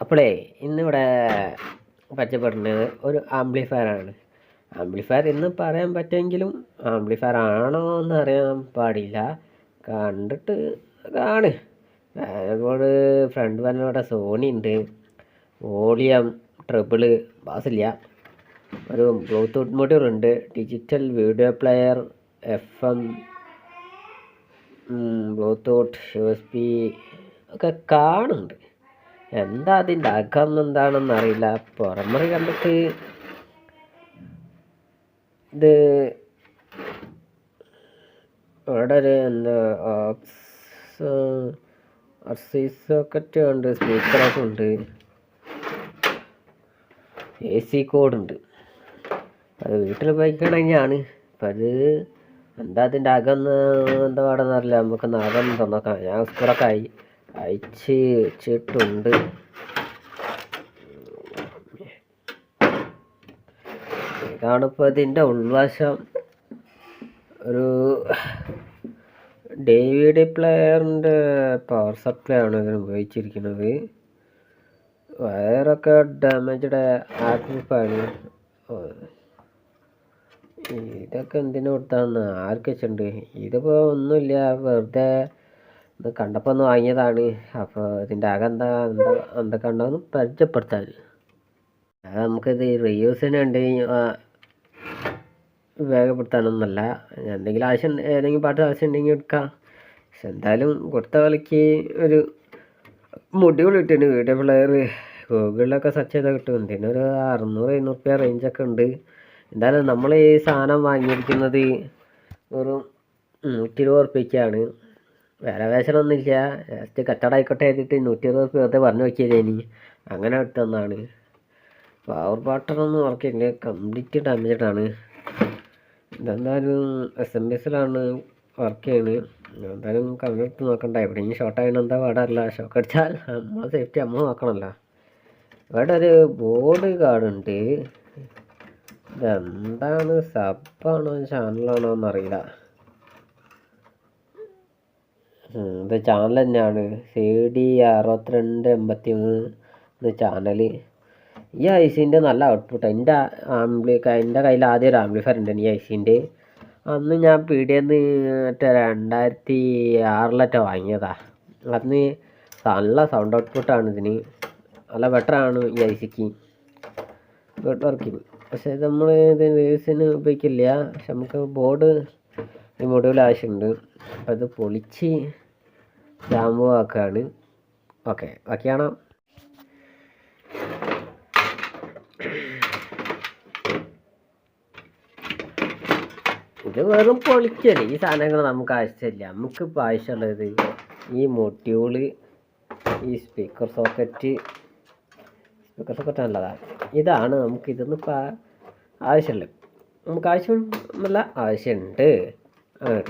അപ്പോളേ ഇന്നിവിടെ പരിചയപ്പെടുന്നത് ഒരു ആംപ്ലിഫയറാണ്. ആംപ്ലിഫയർ എന്ന് പറയാൻ പറ്റുമെങ്കിലും ആംപ്ലിഫയർ ആണോ എന്ന് അറിയാൻ പാടില്ല. കണ്ടിട്ട് ആണ് അതുപോലെ ഫ്രണ്ട് പറഞ്ഞവിടെ സോണി ഉണ്ട്. വോളിയം ട്രിപ്പിൾ ബാസില്ല ഒരു ബ്ലൂടൂത്ത് മൊഡ്യൂൾ ഉണ്ട്. Digital video player F M bluetooth U S P ഒക്കെ കാണുന്നുണ്ട്. എന്താ അതിന്റെ അകം എന്താണെന്ന് അറിയില്ല. പുറമറി കണ്ടിട്ട് ഇത് ഇവിടെ ഒരു എന്താ ഓക്സ് സോക്കറ്റ് ഉണ്ട് സ്പീക്കറൊക്കെ ഉണ്ട്. എ സി കോഡുണ്ട് അത് വീട്ടിൽ ഉപയോഗിക്കണമെങ്കിലാണ് അപ്പം അത് എന്താ അതിന്റെ അകം എന്താ പാടെന്ന് അറിയില്ല. നമുക്കൊന്ന് അകം തുറന്നോക്കാം ഞാൻ സ്കൂളൊക്കെ അയി അയച്ച് വെച്ചിട്ടുണ്ട്. ഇതാണിപ്പോൾ ഇതിന്റെ ഉൾവശം. ഒരു ഡി വി ഡി പ്ലെയറിന്റെ പവർ സപ്ലൈ ആണ് ഇതിന് ഉപയോഗിച്ചിരിക്കുന്നത്. വയറൊക്കെ ഡാമേജ്ഡ് ആക്രിപ്പാണ് ഇതൊക്കെ എന്തിനു കൊടുത്താന്ന് ആർക്കെച്ചിട്ടുണ്ട് ഇതിപ്പോൾ ഒന്നുമില്ല വെറുതെ ഇത് കണ്ടപ്പോൾ ഒന്ന് വാങ്ങിയതാണ്. അപ്പോൾ ഇതിന്റെ അകം എന്താ എന്താ എന്തൊക്കെ ഉണ്ടാവും പരിചയപ്പെടുത്താൻ. അത് നമുക്കിത് റീയൂസിന് വേണ്ടി ഉപയോഗപ്പെടുത്താനൊന്നുമല്ല. എന്തെങ്കിലും ആവശ്യം ഏതെങ്കിലും പാട്ട് ആവശ്യം ഉണ്ടെങ്കിൽ എടുക്കാം. പക്ഷെ എന്തായാലും കൊടുത്ത കളിക്ക് ഒരു മൊഡ്യൂൾ കിട്ടിയിട്ടുണ്ട്. വീഡിയോ പ്ലെയർ ഗൂഗിളിലൊക്കെ സെർച്ച് ചെയ്താൽ കിട്ടും. പിന്നെ ഒരു അറുന്നൂറ് എഴുന്നൂറ് രൂപ റേഞ്ചൊക്കെ ഉണ്ട്. എന്തായാലും നമ്മൾ ഈ സാധനം വാങ്ങിയിരിക്കുന്നത് ഒരു നൂറ്റി ഇരുപത് ഉറുപ്പ്യക്കാണ് വേറെ വേഷനൊന്നുമില്ല ജസ്റ്റ് കച്ചവടമായിക്കോട്ടെ എന്നിട്ട് നൂറ്റി ഇരുപത് ഉറുപ്പ്യ വെറുതെ പറഞ്ഞു നോക്കിയതേനി അങ്ങനെ എടുത്തതാണ് പവർ ബട്ടണൊന്നും വർക്കില്ല കംപ്ലീറ്റ് ഡാമേജഡ് ആണ്. ഇതെന്തായാലും എസ് എം എസിലാണ് വർക്ക് ചെയ്യുന്നത് എന്തായാലും കമ്പ്യൂട്ടർ നോക്കണ്ട. എവിടെയെങ്കിലും ഷോർട്ട് ആയതിന് എന്താ പാടല്ല. ഷോക്ക് അടിച്ചാൽ നമ്മളെ സേഫ്റ്റി നമ്മൾ നോക്കണമല്ലോ ഇവിടെ ഒരു ബോർഡ് കാർഡുണ്ട് ഇതെന്താണ്? സബാണോ ചാനലാണോ എന്നറിയില്ല. ഇത് ചാനൽ തന്നെയാണ്. സി ഡി അറുപത്തിരണ്ട് എൺപത്തി മൂന്ന് ചാനൽ ഈ ഐസിന്റെ നല്ല ഔട്ട്പുട്ട് എന്റെ ആംബ്ലി എന്റെ കയ്യിൽ ആദ്യം ഒരു ആംബ്ലിഫയർ ഉണ്ട് ഈ ഐസിന്റെ അന്ന് ഞാൻ പീടിയെന്ന് മറ്റേ രണ്ടായിരത്തി ആറിലറ്റ വാങ്ങിയതാ. അന്ന് നല്ല സൗണ്ട് ഔട്ട്പുട്ടാണ് ഇതിന്. നല്ല ബെറ്ററാണ് ഈ ഐസിക്ക്. ഗുഡ് വർക്കിംഗ് പക്ഷേ നമ്മൾ ഇത് വേഴ്സിന് ഉപയോഗിക്കില്ല. പക്ഷെ നമുക്ക് ബോർഡ് ഈ മൊഡ്യൂൾ ആവശ്യമുണ്ട് അത് പൊളിച്ച് ജാമ്പു ആക്കുകയാണ് ഓക്കെ ബാക്കിയാണോ ഇത് വെറും പൊളിക്കൽ ഈ സാധനങ്ങൾ നമുക്ക് ആവശ്യമില്ല. നമുക്കിപ്പോൾ ആവശ്യമുള്ളത് ഈ മൊഡ്യൂൾ ഈ സ്പീക്കർ സോക്കറ്റ് സ്പീക്കർ സോക്കറ്റ് നല്ലതാണ് ഇതാണ് നമുക്ക് ഇതൊന്നും ഇപ്പോൾ ആവശ്യമുള്ളത്. നമുക്ക് ആവശ്യം നല്ല ആവശ്യമുണ്ട്. അങ്ങനെ